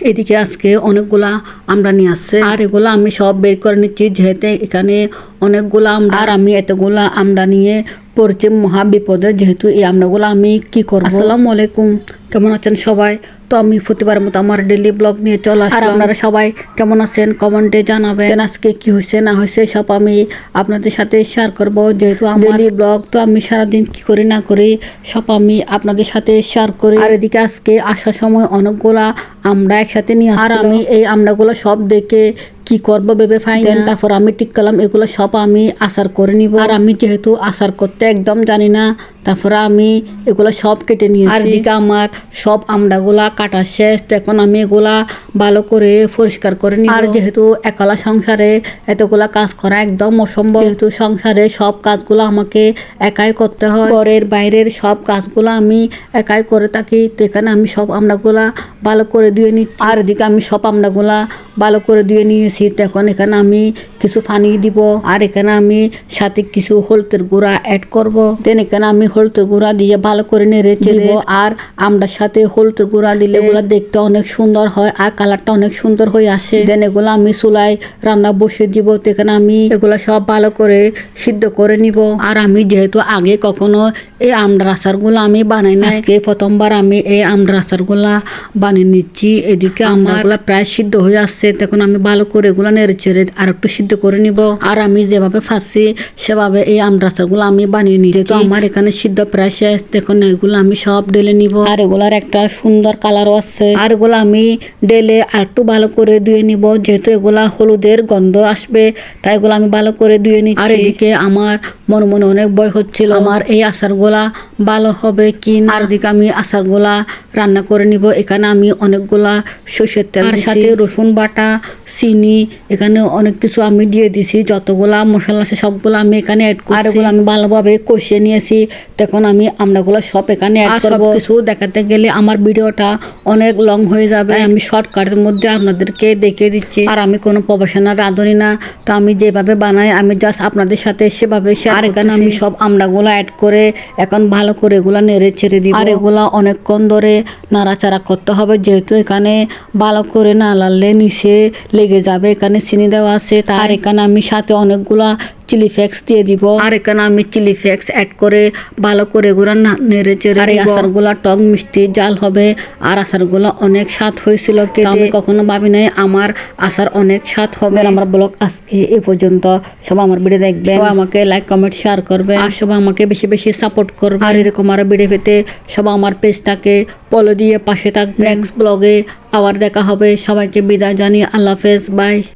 এদিকে আজকে অনেকগুলা আমরা নিয়ে আসছে আর এগুলো আমি সব বের করে নিচ্ছি যেহেতু এখানে অনেকগুলা আমরা আর আমি এতগুলা আমরা নিয়ে পড়ছি মহা বিপদে যেহেতু এই আমরাগুলো আমি কি করব? আসসালামু আলাইকুম। কেমন আছেন সবাই? তো আমি প্রতিবার মতো আমার ডেলি ব্লগ নিয়ে চলে আর আপনারা সবাই কেমন আছেন কমেন্টে জানাবেন। আজকে কি হয়েছে না হয়েছে সব আমি আপনাদের সাথে শেয়ার করব। যেহেতু আমার ব্লগ তো আমি সারাদিন কি করি না করি সব আমি আপনাদের সাথে শেয়ার করি। আর এদিকে আজকে আসার সময় অনেকগুলা আমরা একসাথে নিয়ে আর আমি এই আমরাগুলো সব দেখে কি করব ভেবে পাই না। তারপর আমি ঠিক করলাম এগুলো সব আমি আচার করে নিব। আর আমি যেহেতু আচার করতে একদম জানি না তারপরে আমি এগুলো সব কেটে নিয়েছি। আর এদিকে আমার সব আমড়াগুলা কাটা শেষ তো এখন আমি এগুলা ভালো করে পরিষ্কার করে নিই আর যেহেতু একলা সংসারে এতগুলা কাজ করা একদম অসম্ভব। যেহেতু সংসারে সব কাজগুলো আমাকে একাই করতে হয় ঘরের বাইরের সব কাজগুলো আমি একাই করে থাকি তো এখানে আমি সব আমড়াগুলা ভালো করে ধুয়ে নিচ্ছি। আর এদিকে আমি সব আমড়াগুলা ভালো করে ধুয়ে নিয়েছি। তো এখন এখানে আমি কিছু পানি দিব আর এখানে আমি সাথে কিছু হলুদের গুঁড়া অ্যাড করব। দেন এখানে আমি হলুদের গুঁড়া দিয়ে ভালো করে নেড়ে চেড়ে আর আমড়ার সাথে হলুদের গুঁড়া দিলে এগুলো দেখতে অনেক সুন্দর হয় আর কালারটা অনেক সুন্দর হয়ে আসে। দেন এগুলো আমি চুলায় রান্না বসিয়ে দিব তো এখানে আমি এগুলো সব ভালো করে সিদ্ধ করে নিব। আর আমি যেহেতু আগে কখনো এই আমড়ার আচারগুলো আমি বানাই না আজকে প্রথমবার আমি এই আমড়ার আচারগুলা বানিয়ে নিচ্ছি। এদিকে আমড়াগুলো প্রায় সিদ্ধ হয়ে আসছে তখন আমি ভালো করে এগুলো নেড়ে চেড়ে আর একটু সিদ্ধ করে নিব। আর আমি যেভাবে ফাঁসি সেভাবে এই আমড়া আচারগুলো আমি বানিয়ে নিই যেহেতু আমার এখানে সিদ্ধ প্রায় শেষ দেখুন এগুলো আমি সব ঢেলে নিব। আর এগুলার একটা সুন্দর কালারও আছে। আর এগুলো আমি ঢেলে আর একটু ভালো করে ধুয়ে নিব। যেহেতু এগুলা হলুদের গন্ধ আসবে তাই এগুলো আমি ভালো করে ধুয়ে নিই আর এদিকে আমার মনে মনে অনেক ভয় হচ্ছিল আমার এই আচারগুলা ভালো হবে কি না? আর এদিকে আমি আচারগুলা রান্না করে নিব। এখানে আমি অনেকগুলা সর্ষের তেল আর সাথে রসুন বাটা চিনি এখানে অনেক কিছু আমি দিয়ে দিছি যতগুলা মশলা আছে সবগুলো আমি এখানে অ্যাড করি আর এগুলো আমি ভালোভাবে কষিয়ে নিয়েছি। তখন আমি আমরাগুলো সব এখানে অ্যাড করব। কিছু দেখাতে গেলে আমার ভিডিওটা অনেক লং হয়ে যাবে। আমি শর্টকাটের মধ্যে আপনাদেরকে দেখিয়ে দিচ্ছি। আর আমি কোনো প্রফেশনাল রাঁধুনি না। তো আমি যেভাবে বানাই আমি জাস্ট আপনাদের সাথে সেভাবে আর এখানে আমি সব আমড়াগুলো অ্যাড করে এখন ভালো করে এগুলা নেড়ে ছেড়ে দিই আর এগুলা অনেকক্ষণ ধরে নাড়াচাড়া করতে হবে। যেহেতু এখানে ভালো করে না লাললে নিচে লেগে যাবে। এখানে চিনি দেওয়া আছে। তার এখানে আমি সাথে অনেকগুলা চিলি ফ্লেক্স দিয়ে দিব। আর এখানে আমি চিলি ফ্লেক্স অ্যাড করে ভালো করে এগুলা না- নেড়ে চেড়ে আর এই আচারগুলা টক মিষ্টি জাল হবে। আর আচারগুলা অনেক স্বাদ হয়েছিল আমি কখনো ভাবি নাই আমার আচার অনেক স্বাদ হবে। আমার ব্লগ আজকে এ পর্যন্ত। সব আমার ভিডিও দেখবে আমাকে লাইক কমেন্ট শেয়ার করবে আর সবাই আমাকে বেশি বেশি সাপোর্ট করবে আর এরকম আরও ভিডিও পেতে সব আমার পেজটাকে ফলো দিয়ে পাশে থাকবে নেক্সট ব্লগে আবার দেখা হবে। সবাইকে বিদায় জানিয়ে আল্লাহ হাফেজ। বাই